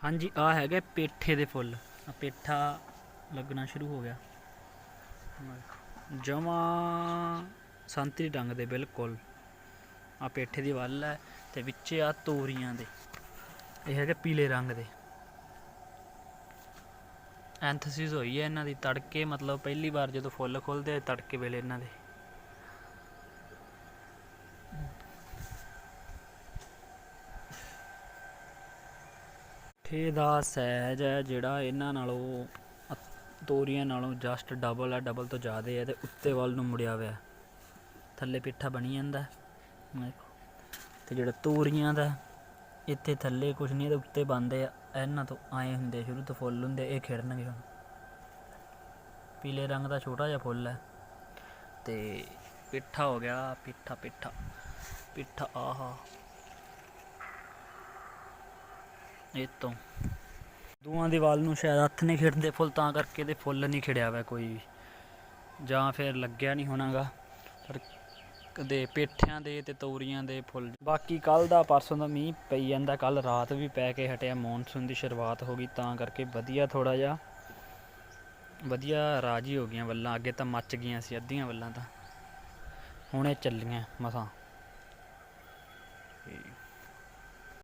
ਹਾਂਜੀ ਆ ਹੈਗੇ ਪੇਠੇ ਦੇ ਫੁੱਲ। ਆ ਪੇਠਾ ਲੱਗਣਾ ਸ਼ੁਰੂ ਹੋ ਗਿਆ। ਜਮਾ ਸੰਤਰੀ ਰੰਗ ਦੇ ਬਿਲਕੁਲ। ਆ ਪੇਠੇ ਦੀ ਵੱਲ ਹੈ ਤੇ ਵਿੱਚ ਆ ਤੋਰੀਆਂ ਦੇ। ਇਹ ਹੈਗੇ ਪੀਲੇ ਰੰਗ ਦੇ। ਐਂਥਸਿਸ ਹੋਈ ਹੈ ਇਹਨਾਂ ਦੀ। ਤੜਕੇ ਮਤਲਬ ਪਹਿਲੀ ਵਾਰ ਜਦੋਂ ਫੁੱਲ ਖੁੱਲਦੇ ਤੜਕੇ ਵੇਲੇ ਇਹਨਾਂ ਦੇ। ਠੇ ਦਾ ਸਹਿਜ ਹੈ ਜਿਹੜਾ ਇਹਨਾਂ ਨਾਲੋਂ ਤੋਰੀਆਂ ਨਾਲੋਂ ਜਸਟ ਡਬਲ ਹੈ ਡਬਲ ਤੋਂ ਜ਼ਿਆਦਾ ਹੈ ਤੇ ਉੱਤੇ ਵੱਲ ਨੂੰ ਮੁੜਿਆ ਹੋਇਆ ਥੱਲੇ ਪਿੱਠਾ ਬਣੀ ਜਾਂਦਾ ਹੈ। ਤੇ ਜਿਹੜਾ ਤੋਰੀਆਂ ਦਾ ਇੱਥੇ ਥੱਲੇ ਕੁਝ ਨਹੀਂ, ਇਹਦੇ ਉੱਤੇ ਬੰਦੇ ਆ, ਇਹਨਾਂ ਤੋਂ ਆਏ ਹੁੰਦੇ, ਸ਼ੁਰੂ ਤੋਂ ਫੁੱਲ ਹੁੰਦੇ, ਇਹ ਖਿੜਨਗੇ ਹੁਣ। ਪੀਲੇ ਰੰਗ ਦਾ ਛੋਟਾ ਜਿਹਾ ਫੁੱਲ ਹੈ। ਤੇ ਪਿੱਠਾ ਹੋ ਗਿਆ, ਪਿੱਠਾ ਪਿੱਠਾ ਪਿੱਠਾ, ਆਹਾ। ਇਹ ਤੋਂ। ਦੂਆਂ ਦੀ ਵਾਲ ਨੂੰ ਸ਼ਾਇਦ ਹੱਥ ਨਹੀਂ ਖਿੜਦੇ ਫੁੱਲ, ਤਾਂ ਕਰਕੇ ਇਹਦੇ ਫੁੱਲ ਨਹੀਂ ਖਿੜਿਆ ਵਾ ਕੋਈ ਵੀ। ਜਾਂ ਫਿਰ ਲੱਗਿਆ ਨਹੀਂ ਹੋਣਾਗਾ। ਪਰ ਕਦੇ ਪੇਠਿਆਂ ਦੇ ਤੇ ਤੋਰੀਆਂ ਦੇ ਫੁੱਲ। ਬਾਕੀ ਕੱਲ ਦਾ ਪਰਸੋਂ ਦਾ ਮੀਂਹ ਪਈ ਜਾਂਦਾ ਕੱਲ ਰਾਤ ਵੀ ਪੈ ਕੇ ਹਟਿਆ। ਮੌਨਸੂਨ ਦੀ ਸ਼ੁਰੂਆਤ ਹੋ ਗਈ, ਤਾਂ ਕਰਕੇ ਵਧੀਆ ਥੋੜਾ ਜਿਹਾ। ਵਧੀਆ ਰਾਜੀ ਹੋ ਗਈਆਂ ਵੱਲਾਂ, ਅੱਗੇ ਤਾਂ ਮੱਚ ਗਈਆਂ ਸੀ, ਅੱਧੀਆਂ ਵੱਲਾਂ ਤਾਂ। ਹੁਣ ਇਹ ਚੱਲੀਆਂ ਮਸਾਂ।